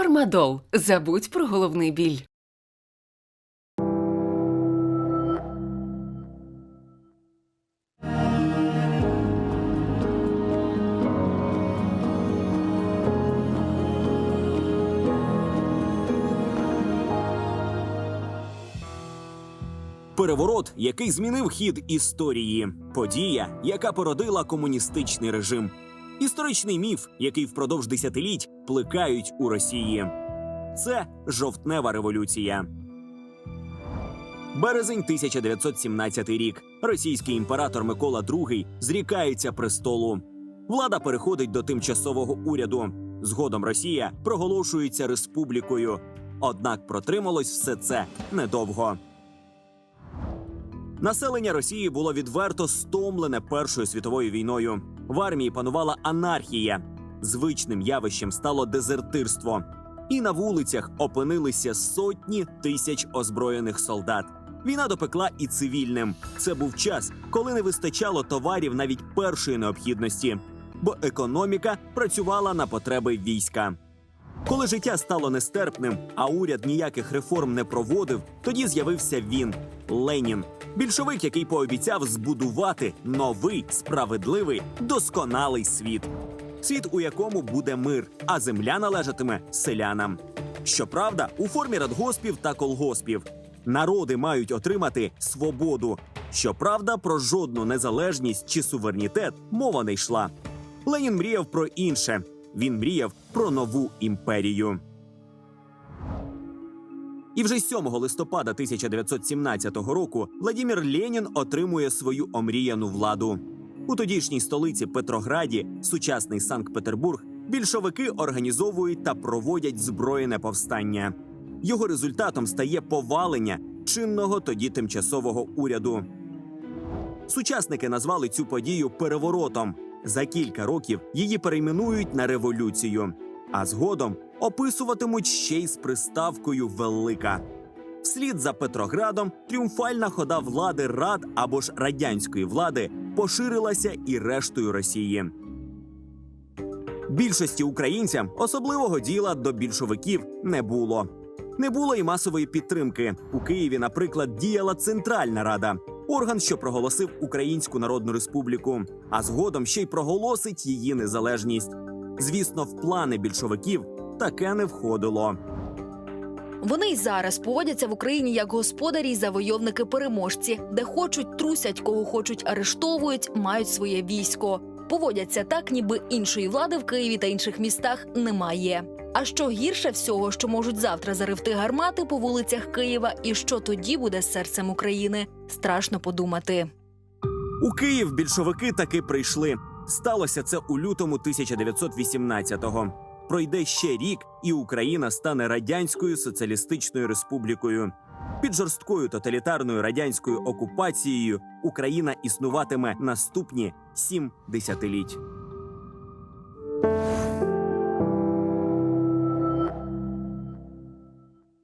Фармадол. Забудь про головний біль. Переворот, який змінив хід історії, подія, яка породила комуністичний режим, історичний міф, який впродовж десятиліть плекають у Росії. Це жовтнева революція. Березень 1917 рік. Російський імператор Микола II зрікається престолу. Влада переходить до тимчасового уряду. Згодом Росія проголошується республікою. Однак протрималось все це недовго. Населення Росії було відверто стомлене Першою світовою війною. В армії панувала анархія. Звичним явищем стало дезертирство. І на вулицях опинилися сотні тисяч озброєних солдат. Війна допекла і цивільним. Це був час, коли не вистачало товарів навіть першої необхідності, бо економіка працювала на потреби війська. Коли життя стало нестерпним, а уряд ніяких реформ не проводив, тоді з'явився він Ленін, більшовик, який пообіцяв збудувати новий справедливий досконалий світ. Світ, у якому буде мир, а земля належатиме селянам. Щоправда, у формі радгоспів та колгоспів народи мають отримати свободу. Щоправда, про жодну незалежність чи суверенітет мова не йшла. Ленін мріяв про інше. Він мріяв про нову імперію. І вже 7 листопада 1917 року Владімір Ленін отримує свою омріяну владу. У тодішній столиці Петрограді, сучасний Санкт-Петербург, більшовики організовують та проводять збройне повстання. Його результатом стає повалення чинного тоді тимчасового уряду. Сучасники назвали цю подію переворотом. За кілька років її перейменують на революцію, а згодом описуватимуть ще й з приставкою велика. Вслід за Петроградом тріумфальна хода влади рад або ж радянської влади поширилася і рештою Росії. Більшості українцям особливого діла до більшовиків не було. Не було і масової підтримки. У Києві, наприклад, діяла Центральна Рада, орган, що проголосив Українську Народну Республіку, а згодом ще й проголосить її незалежність. Звісно, в плани більшовиків таке не входило. Вони й зараз поводяться в Україні як господарі й завойовники-переможці, де хочуть трусять, кого хочуть арештовують, мають своє військо. Поводяться так, ніби іншої влади в Києві та інших містах немає. А що гірше всього, що можуть завтра заревти гармати по вулицях Києва, і що тоді буде з серцем України? Страшно подумати. У Київ більшовики таки прийшли. Сталося це у лютому 1918-го. Пройде ще рік, і Україна стане радянською соціалістичною республікою. Під жорсткою тоталітарною радянською окупацією Україна існуватиме наступні сім десятиліть.